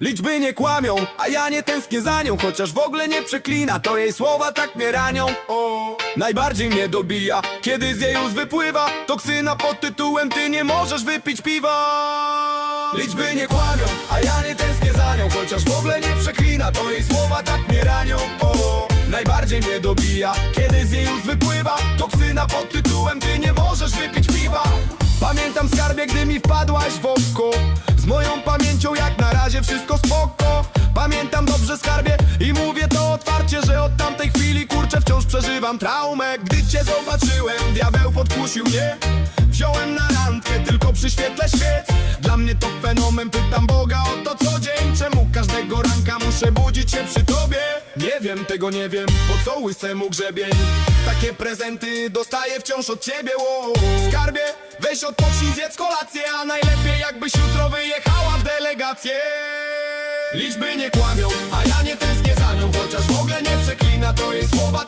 Liczby nie kłamią, a ja nie tęsknię za nią Chociaż w ogóle nie przeklina, to jej słowa tak mnie ranią. O, Najbardziej mnie dobija, kiedy z jej ust wypływa Toksyna pod tytułem ty nie możesz wypić piwa Liczby nie kłamią, a ja nie tęsknię za nią Chociaż w ogóle nie przeklina, to jej słowa tak mnie ranią. O, Najbardziej mnie dobija, kiedy z jej ust wypływa Toksyna pod tytułem ty nie możesz wypić piwa Pamiętam skarbie, gdy mi wpadłaś w oko przeżywam traumę Gdy cię zobaczyłem, diabeł podkusił mnie Wziąłem na randkę tylko przy świetle świec. Dla mnie to fenomen, pytam Boga o to co dzień. Czemu każdego ranka muszę budzić się przy tobie? Nie wiem, tego nie wiem, po co łysemu grzebień Takie prezenty dostaję wciąż od ciebie, wow. Skarbie, weź odpocznij, zjedz kolację A najlepiej jakbyś jutro wyjechała w delegację. Liczby nie kłamią, a ja nie tęsknię za nią Chociaż w ogóle nie przeklina, to jej słowa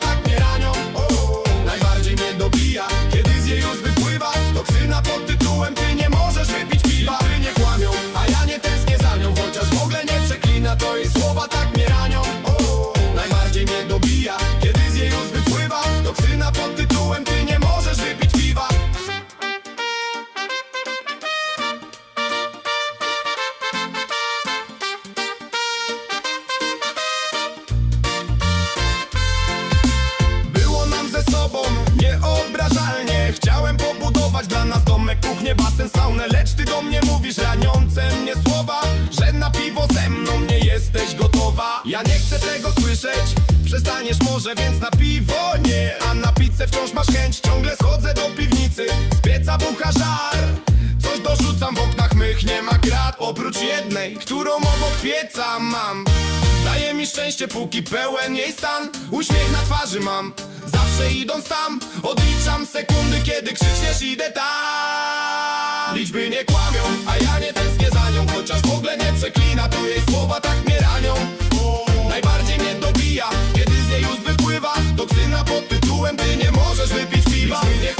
kuchnię, basen, saunę Lecz ty do mnie mówisz raniące mnie słowa Że na piwo ze mną nie jesteś gotowa. Ja nie chcę tego słyszeć Przestaniesz może, więc na piwo nie A na pizzę wciąż masz chęć. Ciągle schodzę do piwnicy Z pieca bucha żar. Coś dorzucam w oknach mych, nie ma grat Oprócz jednej, którą obok pieca mam. Daje mi szczęście, póki pełen jej stan. Uśmiech na twarzy mam Zawsze idąc tam. Odliczam sekundy, kiedy krzyczniesz idę tam Liczby nie kłamią, a ja nie tęsknię za nią Chociaż w ogóle nie przeklina, to jej słowa tak mnie ranią. Najbardziej mnie dobija, kiedy z jej ust wypływa Toksyna pod tytułem ty nie możesz wypić piwa. Liczby nie